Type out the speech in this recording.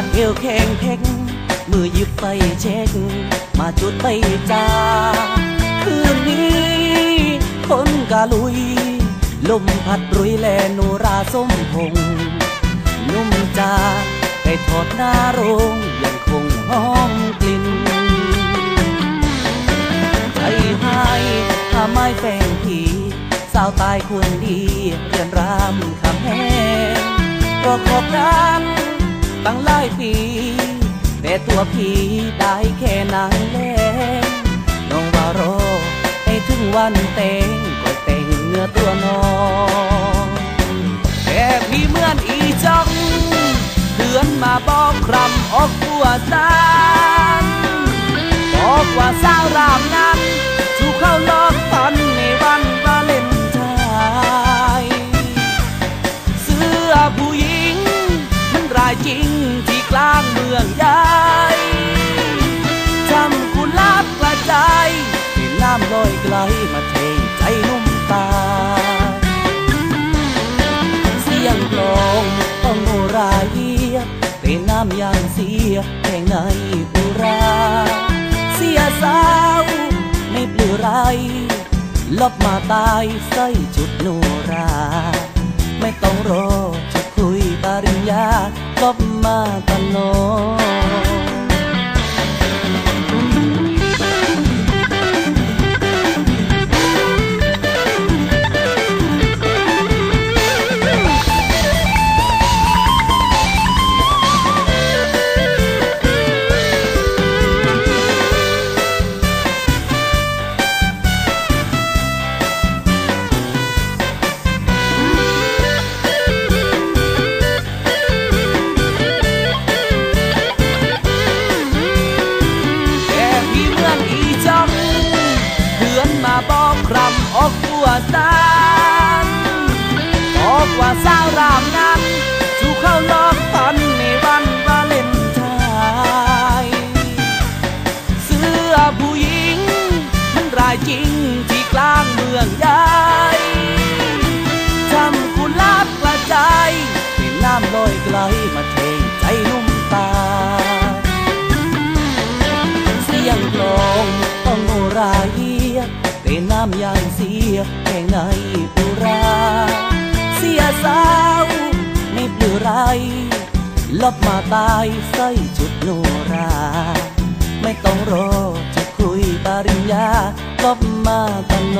รัดเอวแข็งเพ่งมือหยิบไฟเช็ค มาจุดไปจ้า คืนนี้ คนกะลุย ลมพัดรุยแลนูราส้มพง นุ่มจาไก่ทอดหน้าโรงยังคงหอมกลิ่นใจหายถ้าไม่แฝงผีสาวตายคนดีเรือนรามคำแหงรอขอบกัน ตั้งหลายปี แต่ตัวผีได้แค่นางแลงน้องว่ารอให้ถึงวันแต่งก็แต่งเนื้อตัวน้องแต่พี่เหมือนอีจ้องเพื่อนมาบอกครำออกตัวสานบอกว่าสาวรามนั้นถูกเข้าลอกพันในวันวาเลนไทน์เสื้อผู้หญิง จริงที่กลางเมืองใหญ่จำกุหลาบกระจายที่น้ำลอยไกลมาเทใจนุ่มตา เสียงกลองต้องโนราเยียเป็นน้ำยางเสียแห่งในปุรา เสียสาวไม่เปลือไรลบมาตายใส่จุดโนร ออกครำออกตัวสานบอกว่าสาวรามนั้นถูกเข้าลอกพันในวันวาเลนไทน์เสื้อผู้หญิง มันรายจริงที่กลางเมืองใหญ่จำกุหลาบกระจายเป็นน้ำลอยไกลมาเทใจนุ่มตา เสียงกลองต้องโนรายี นน้ำยางเสียแห่งในปุราเสียสาวไม่เปลือไรลบมาตายใส่จุดโนรา ไม่ต้องรอจะคุยปริญญาลบมาตะโน